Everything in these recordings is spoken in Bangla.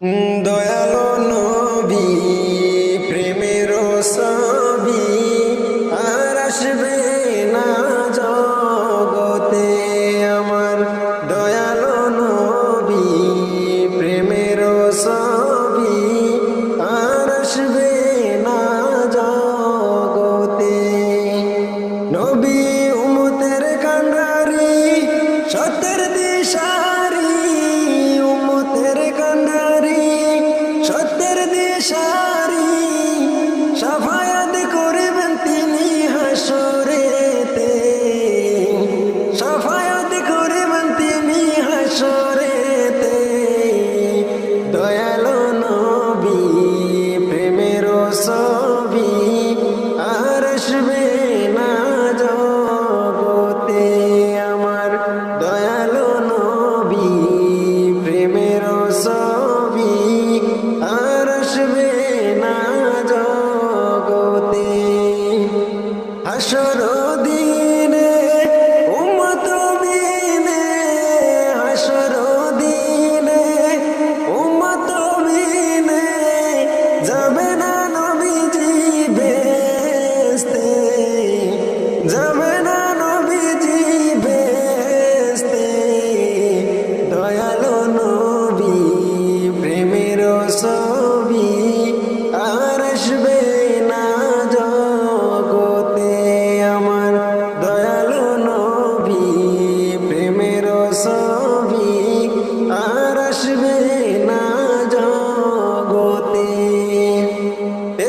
До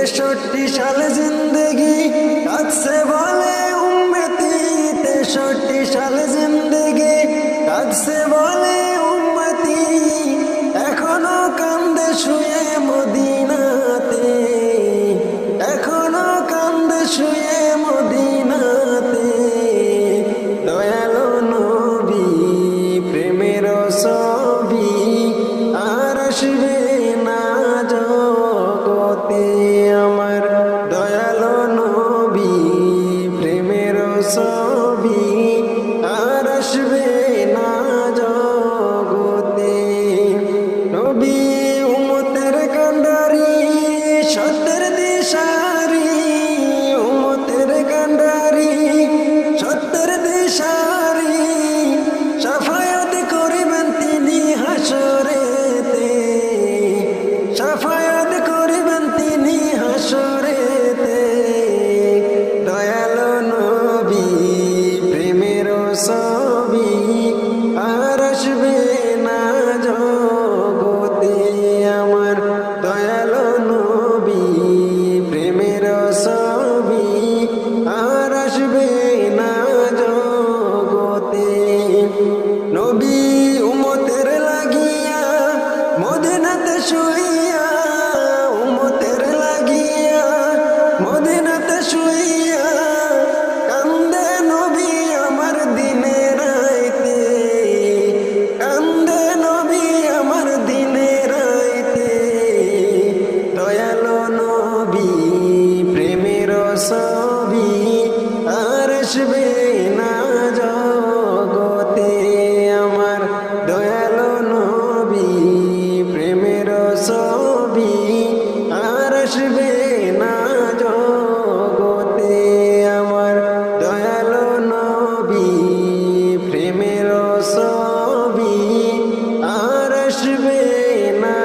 তেষট্টি সাল জিন্দগি কাছে বলে উম্মতি তেষট্টি সাল জগতে আমার দয়াল নবী প্রেমের আর নবী উমতের লাগিয়া মদিনাতে শুয়ে আর আসবে জগতে আমার দয়াল নবী, প্রেমের ছবি আর আসবে না জগতে আমার দয়াল নবী, প্রেমের ছবি আর আসবে না